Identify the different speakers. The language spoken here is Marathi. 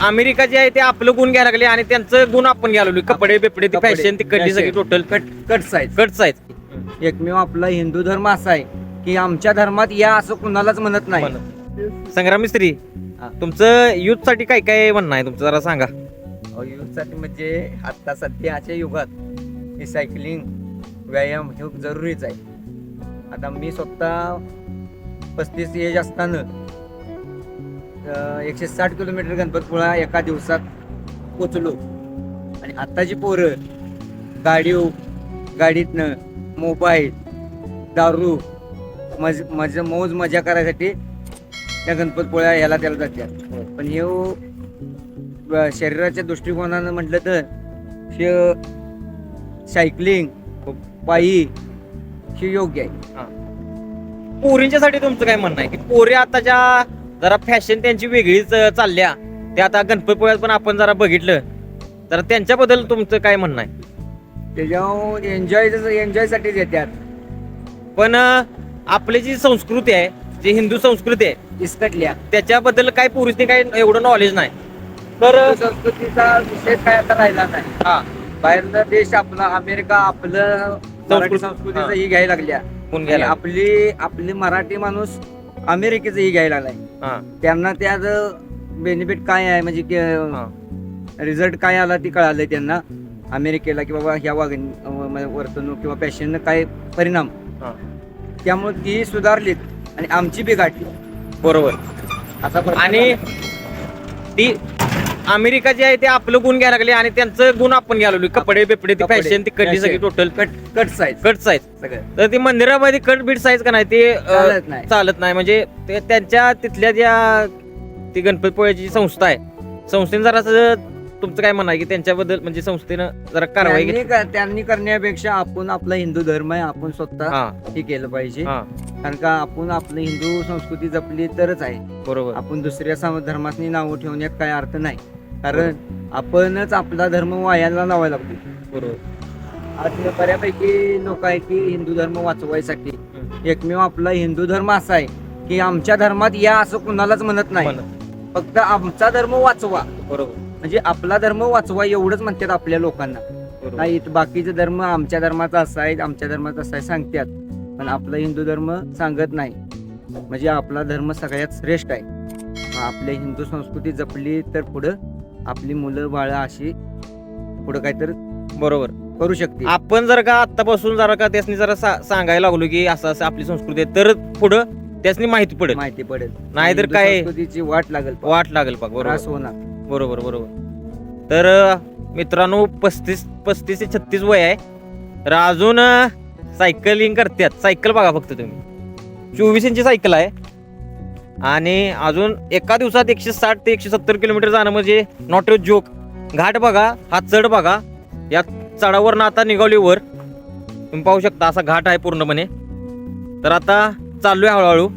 Speaker 1: अमेरिका जे आहे ते आपलं गुण घ्यायला लागले आणि त्यांचं गुण आपण घ्यायला लागलो. कपडे बिपडे ती
Speaker 2: कपडे,
Speaker 1: फॅशन ती कडली सगळी
Speaker 2: fashion.
Speaker 1: Total
Speaker 2: cut cut size
Speaker 1: cuts आहेत
Speaker 2: एकमेव आपला हिंदू धर्म असा आहे की आमच्या धर्मात या असं कुणालाच म्हणत नाही.
Speaker 1: संग्राम मिस्त्री
Speaker 2: हा.
Speaker 1: तुमचं युथसाठी काय काय म्हणणं आहे तुमचं? जरा सांगा.
Speaker 2: साठी म्हणजे आता सध्याच्या युगात हे सायकलिंग व्यायाम हे जरुरीच आहे. आता मी स्वतः पस्तीस एज असताना एकशे साठ किलोमीटर गणपतपुळा एका दिवसात पोचलो. आणि आत्ताची पोरं गाडीव गाडीतनं मोबाईल दारू मज मज मौज मजा करायसाठी त्या गणपतपुळ्या ह्याला त्याला जातात पण हे व- शरीराच्या दृष्टिकोनानं म्हटलं तर हे सायकलिंग पायी हे योग्य आहे.
Speaker 1: पोरींच्या साठी तुमचं काय म्हणणं आहे? की पोरी आताच्या जरा फॅशन त्यांची वेगळीच चालल्या. ते आता गणपतीपुळ्यात पण आपण जरा बघितलं. तर त्यांच्याबद्दल तुमचं काय म्हणणं आहे?
Speaker 2: त्याच्यावर एन्जॉय एन्जॉयसाठीच येतात
Speaker 1: पण आपली जी संस्कृती आहे जी हिंदू संस्कृती आहे
Speaker 2: इस्कटल्या.
Speaker 1: त्याच्याबद्दल काही पुरुषने काही एवढं नॉलेज नाही. तर
Speaker 2: संस्कृतीचा विषय काय आता राहिला नाही.
Speaker 1: हा.
Speaker 2: बाहेरचा देश आपला अमेरिका आपलं संस्कृतीचं
Speaker 1: हा.
Speaker 2: घ्यायला लागल्या. आपली आपली मराठी माणूस अमेरिकेचं ही घ्यायला लागलाय.
Speaker 1: हा
Speaker 2: त्यांना त्याच बेनिफिट काय आहे म्हणजे
Speaker 1: हा.
Speaker 2: रिझल्ट काय आला ती कळालंय त्यांना अमेरिकेला की बाबा ह्या वागण अं, वर्तणूक किंवा पॅशननं काय परिणाम
Speaker 1: हा.
Speaker 2: त्यामुळे ती सुधारलीत आणि आमची बिघाडली
Speaker 1: बरोबर
Speaker 2: असा प्रकार
Speaker 1: आणि. ती अमेरिका जे आहे ते आपलं गुण घ्यायला लागले आणि त्यांचं गुण आपण घ्यायला लागलो. कपडे बिपडे ती
Speaker 2: कपडे,
Speaker 1: फॅशन ती कडली सगळी
Speaker 2: fashion.
Speaker 1: Total
Speaker 2: cut cut size
Speaker 1: cuts आहेत
Speaker 2: सगळं.
Speaker 1: तर ती मंदिरामध्ये कट बीट साईज का नाही ते अं,
Speaker 2: चालत नाही.
Speaker 1: चालत नाही. म्हणजे ते त्यांच्या तिथल्या ज्या ती गणपतीपुळ्याची जी संस्था आहे संस्थेने जरा तुमचं काय म्हणणं आहे की त्यांच्याबद्दल म्हणजे संस्थेनं जरा कारवाई
Speaker 2: त्यांनी
Speaker 1: घेतली?
Speaker 2: क- त्यांनी करण्यापेक्षा आपण आपला हिंदू धर्म आहे आपण स्वतः
Speaker 1: हा.
Speaker 2: हे केलं पाहिजे.
Speaker 1: हा.
Speaker 2: कारण का आपण आपलं हिंदू संस्कृती जपली तरच आहे.
Speaker 1: बरोबर.
Speaker 2: आपण दुसऱ्या धर्मासनी नावं ठेवण्यात काय अर्थ नाही. कारण आपणच आपला धर्म वायाला लावायला लागतो.
Speaker 1: बरोबर.
Speaker 2: आज बऱ्यापैकी लोक आहे की हिंदू धर्म वाचवायसाठी. एकमेव आपला हिंदू धर्म असा आहे की आमच्या धर्मात या असं कुणालाच म्हणत नाही. फक्त आमचा धर्म वाचवा.
Speaker 1: बरोबर.
Speaker 2: म्हणजे आपला धर्म वाचवा एवढंच म्हणतात आपल्या लोकांना.
Speaker 1: बरोबर.
Speaker 2: नाही बाकीचे धर्म आमच्या धर्माचा असा आहे आमच्या धर्माचा असा आहे सांगतात. पण आपला हिंदू धर्म सांगत नाही. म्हणजे आपला धर्म सगळ्यात श्रेष्ठ आहे. मग आपल्या हिंदू संस्कृती जपली तर पुढं आपली मुलं बाळं अशी पुढं काहीतरी
Speaker 1: बरोबर
Speaker 2: करू शकते
Speaker 1: आपण जर का आतापासून जरा का त्यासनी जरा सा- सांगायला लागलो की असं असं आपली संस्कृती आहे तर पुढं त्यासनी माहिती पडेल.
Speaker 2: माहिती पडेल.
Speaker 1: नाहीतर
Speaker 2: हिंदू
Speaker 1: काय-
Speaker 2: संस्कृतीची वाट लागेल
Speaker 1: वाट लागेल बघ बरोबर.
Speaker 2: त्रास होणार.
Speaker 1: बरोबर बरोबर. तर अं, मित्रांनो पस्तीस पस्तीस ते छत्तीस वय आहे. तर अजून सायकलिंग करतात सायकल बघा फक्त तुम्ही. चोवीस इंची सायकल आहे. आणि अजून एका दिवसात एकशे साठ ते एकशे सत्तर किलोमीटर जाणं म्हणजे नॉट अ जोक घाट बघा हा चढ बघा. या चढावरनं आता निघाली वर. तुम्ही पाहू शकता असा घाट आहे पूर्णपणे. तर आता चाललोय हळूहळू.